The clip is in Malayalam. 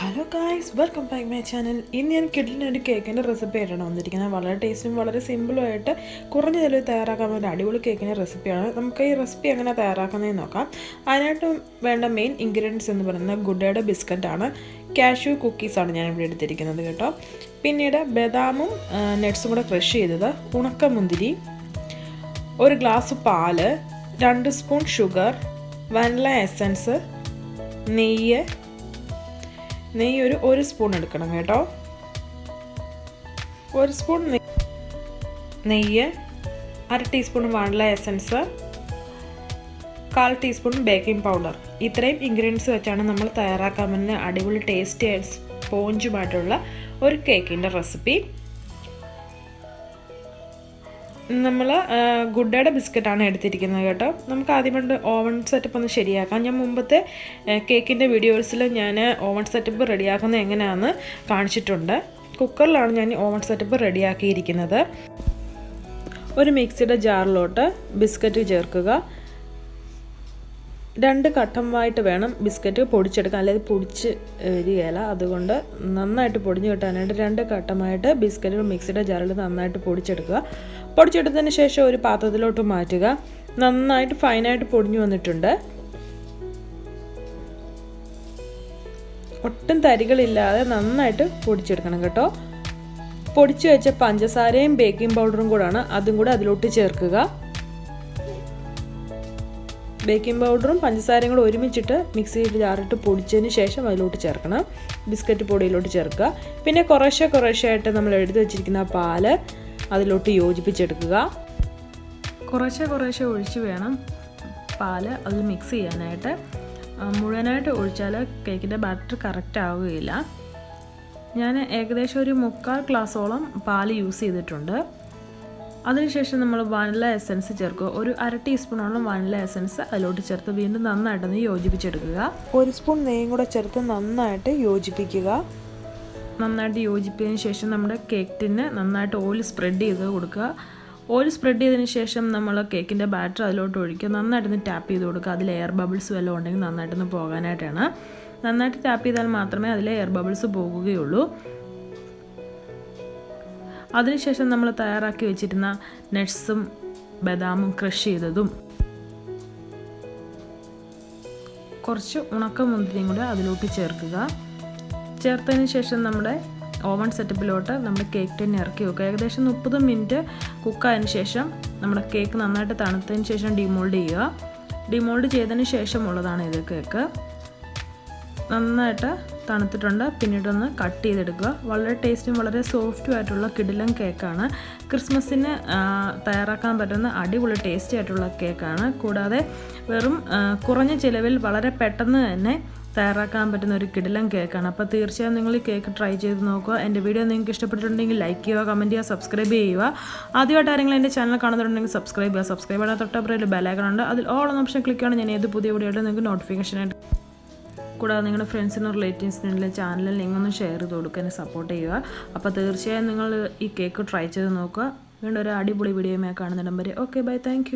Guys welcome back my channel ഇന്ന് ഞാൻ കിഡിലിന് ഒരു കേക്കിന്റെ റെസിപ്പി ആയിട്ടാണ് വന്നിരിക്കുന്നത്. വളരെ ടേസ്റ്റും വളരെ സിമ്പിളുമായിട്ട് കുറഞ്ഞ ചിലവ് തയ്യാറാക്കാൻ പറ്റുന്ന അടിപൊളി കേക്കിന്റെ റെസിപ്പിയാണ് നമുക്ക് ഈ റെസിപ്പി എങ്ങനെ തയ്യാറാക്കുന്നതെന്ന് നോക്കാം. അതിനായിട്ട് വേണ്ട മെയിൻ ഇൻഗ്രീഡിയൻസ് എന്ന് പറയുന്നത് ഗുഡയുടെ ബിസ്ക്കറ്റാണ് കാഷ്യൂ കുക്കീസാണ് ഞാൻ ഇവിടെ എടുത്തിരിക്കുന്നത് കേട്ടോ. പിന്നീട് ബദാമും നട്ട്സും കൂടെ ക്രഷ് ചെയ്തത് ഉണക്കമുന്തിരി ഒരു ഗ്ലാസ് പാൽ രണ്ട് സ്പൂൺ ഷുഗർ വനില എസൻസ് നെയ്യ് നെയ്യ് ഒരു ഒരു സ്പൂൺ എടുക്കണം കേട്ടോ. ഒരു സ്പൂൺ നെയ്യ് അര ടീസ്പൂൺ വാനില എസൻസ് കാൽ ടീസ്പൂൺ ബേക്കിംഗ് പൗഡർ. ഇത്രയും ഇൻഗ്രീഡിയൻസ് വെച്ചാണ് നമ്മൾ തയ്യാറാക്കാൻ പറ്റുന്ന അടിപൊളി ടേസ്റ്റി സ്പോഞ്ചുമായിട്ടുള്ള ഒരു കേക്കിന്റെ റെസിപ്പി നമ്മൾ ഗുഡയുടെ ബിസ്ക്കറ്റാണ് എടുത്തിരിക്കുന്നത് കേട്ടോ. നമുക്ക് ആദ്യമായിട്ട് ഓവൺ സെറ്റപ്പ് ഒന്ന് ശരിയാക്കാം. ഞാൻ മുമ്പത്തെ കേക്കിന്റെ വീഡിയോസിൽ ഞാൻ ഓവൺ സെറ്റപ്പ് റെഡിയാക്കുന്നത് എങ്ങനെയാണെന്ന് കാണിച്ചിട്ടുണ്ട്. കുക്കറിലാണ് ഞാൻ ഓവൺ സെറ്റപ്പ് റെഡിയാക്കിയിരിക്കുന്നത്. ഒരു മിക്സിയുടെ ജാറിലോട്ട് ബിസ്ക്കറ്റ് ചേർക്കുക. രണ്ട് ഘട്ടമായിട്ട് വേണം ബിസ്ക്കറ്റ് പൊടിച്ചെടുക്കാൻ. അല്ലെങ്കിൽ പൊടിച്ച് വരികയില്ല അതുകൊണ്ട് നന്നായിട്ട് പൊടിഞ്ഞ് കിട്ടാനായിട്ട് രണ്ട് ഘട്ടമായിട്ട് ബിസ്ക്കറ്റ് മിക്സിയുടെ ജാറിൽ നന്നായിട്ട് പൊടിച്ചെടുക്കുക. പൊടിച്ചെടുത്തതിന് ശേഷം ഒരു പാത്രത്തിലോട്ട് മാറ്റുക. നന്നായിട്ട് ഫൈനായിട്ട് പൊടിഞ്ഞു വന്നിട്ടുണ്ട്. ഒട്ടും തരികളില്ലാതെ നന്നായിട്ട് പൊടിച്ചെടുക്കണം കേട്ടോ. പൊടിച്ചു വെച്ച പഞ്ചസാരയും ബേക്കിംഗ് പൗഡറും കൂടാണ്. അതും കൂടെ അതിലോട്ട് ചേർക്കുക. ബേക്കിംഗ് പൗഡറും പഞ്ചസാരയും കൂടെ ഒരുമിച്ചിട്ട് മിക്സിയിൽ ജാറിട്ട് പൊടിച്ചതിന് ശേഷം അതിലോട്ട് ചേർക്കണം. ബിസ്ക്കറ്റ് പൊടിയിലോട്ട് ചേർക്കുക. പിന്നെ കുറേശ്ശെ കുറേശ്ശെ ആയിട്ട് നമ്മൾ എടുത്തു വെച്ചിരിക്കുന്ന പാൽ അതിലോട്ട് യോജിപ്പിച്ചെടുക്കുക. കുറേശ്ശെ കുറേശ്ശെ ഒഴിച്ച് വേണം പാൽ അതിൽ മിക്സ് ചെയ്യാനായിട്ട്. മുഴുവനായിട്ട് ഒഴിച്ചാൽ കേക്കിന്റെ ബാറ്റർ കറക്റ്റ് ആവുകയില്ല. ഞാൻ ഏകദേശം ഒരു മുക്കാൽ ഗ്ലാസോളം പാൽ യൂസ് ചെയ്തിട്ടുണ്ട്. അതിനുശേഷം നമ്മൾ വാനില എസൻസ് ചേർക്കുക. ഒരു അര ടീസ്പൂണോളം വാനില എസൻസ് അതിലോട്ട് ചേർത്ത് വീണ്ടും നന്നായിട്ടൊന്ന് യോജിപ്പിച്ചെടുക്കുക. ഒരു സ്പൂൺ നെയ്യും കൂടെ ചേർത്ത് നന്നായിട്ട് യോജിപ്പിക്കുക. നന്നായിട്ട് യോജിപ്പിച്ചതിന് ശേഷം നമ്മുടെ കേക്ക് ടിന് നന്നായിട്ട് ഓയിൽ സ്പ്രെഡ് ചെയ്ത് കൊടുക്കുക. ഓയിൽ സ്പ്രെഡ് ചെയ്തതിന് ശേഷം നമ്മൾ കേക്കിന്റെ ബാറ്റർ അതിലോട്ട് ഒഴിക്കുക. നന്നായിട്ടൊന്ന് ടാപ്പ് ചെയ്ത് കൊടുക്കുക. അതിൽ എയർ ബബിൾസ് വല്ലതും ഉണ്ടെങ്കിൽ നന്നായിട്ടൊന്ന് പോകാനായിട്ടാണ്. നന്നായിട്ട് ടാപ്പ് ചെയ്താൽ മാത്രമേ അതിലെ എയർ ബബിൾസ് പോകുകയുള്ളൂ. അതിനുശേഷം നമ്മൾ തയ്യാറാക്കി വെച്ചിരുന്ന നട്ട്സും ബദാമും ക്രഷ് ചെയ്തതും കുറച്ച് ഉണക്കമുന്തിരിയും കൂടെ അതിലോട്ട് ചേർക്കുക. ചേർത്തതിന് ശേഷം നമ്മുടെ ഓവൺ സെറ്റപ്പിലോട്ട് നമ്മൾ കേക്ക് ടിൻ ഇറക്കി വെക്കുക. ഏകദേശം മുപ്പത് മിനിറ്റ് കുക്കായതിന് ശേഷം നമ്മുടെ കേക്ക് നന്നായിട്ട് തണുത്തതിന് ശേഷം ഡിമോൾഡ് ചെയ്യുക. ഡിമോൾഡ് ചെയ്തതിന് ശേഷമുള്ളതാണ് ഇത് കേക്ക്. നന്നായിട്ട് തണുത്തിട്ടുണ്ട്. പിന്നീടൊന്ന് കട്ട് ചെയ്തെടുക്കുക. വളരെ ടേസ്റ്റും വളരെ സോഫ്റ്റും ആയിട്ടുള്ള കിടിലൻ കേക്കാണ് ക്രിസ്മസിന് തയ്യാറാക്കാൻ പറ്റുന്ന അടിപൊളി ടേസ്റ്റി ആയിട്ടുള്ള കേക്കാണ് കൂടാതെ വെറും കുറഞ്ഞ ചിലവിൽ വളരെ പെട്ടെന്ന് തന്നെ തയ്യാറാക്കാൻ പറ്റുന്ന ഒരു കിടിലൻ കേക്കാണ് അപ്പോൾ തീർച്ചയായും നിങ്ങൾ ഈ കേക്ക് ട്രൈ ചെയ്ത് നോക്കുക. എന്റെ വീഡിയോ നിങ്ങൾക്ക് ഇഷ്ടപ്പെട്ടിട്ടുണ്ടെങ്കിൽ ലൈക്ക് ചെയ്യുക കമന്റ് ചെയ്യുക സബ്സ്ക്രൈബ് ചെയ്യുക. ആദ്യമായിട്ട് ആരെങ്കിലും എന്റെ ചാനൽ കാണുന്നുണ്ടെങ്കിൽ സബ്സ്ക്രൈബ് ചെയ്യുക. സബ്സ്ക്രൈബ് ചെയ്യാൻ തൊട്ടപ്പുറയിൽ ബെലൈക്കൺ ഉണ്ട്. അതിൽ ഓൾ ഓപ്ഷൻ ക്ലിക്ക് ചെയ്യണം ഞാൻ ഏത് പുതിയ വീഡിയോ നിങ്ങൾക്ക് നോട്ടിഫിക്കേഷൻ ആയിട്ട് കൂടാതെ നിങ്ങളുടെ ഫ്രണ്ട്സിനും റിലേറ്റീവ്സിനും ചാനലിൽ ലിങ്ക് ഒന്ന് ഷെയർ ചെയ്ത് കൊടുക്കാൻ സപ്പോർട്ട് ചെയ്യുക. അപ്പോൾ തീർച്ചയായും നിങ്ങൾ ഈ കേക്ക് ട്രൈ ചെയ്ത് നോക്കുക. വീണ്ടും ഒരു അടിപൊളി വീഡിയോയുമായി കാണുന്ന നമ്പർ ഓക്കെ ബൈ താങ്ക്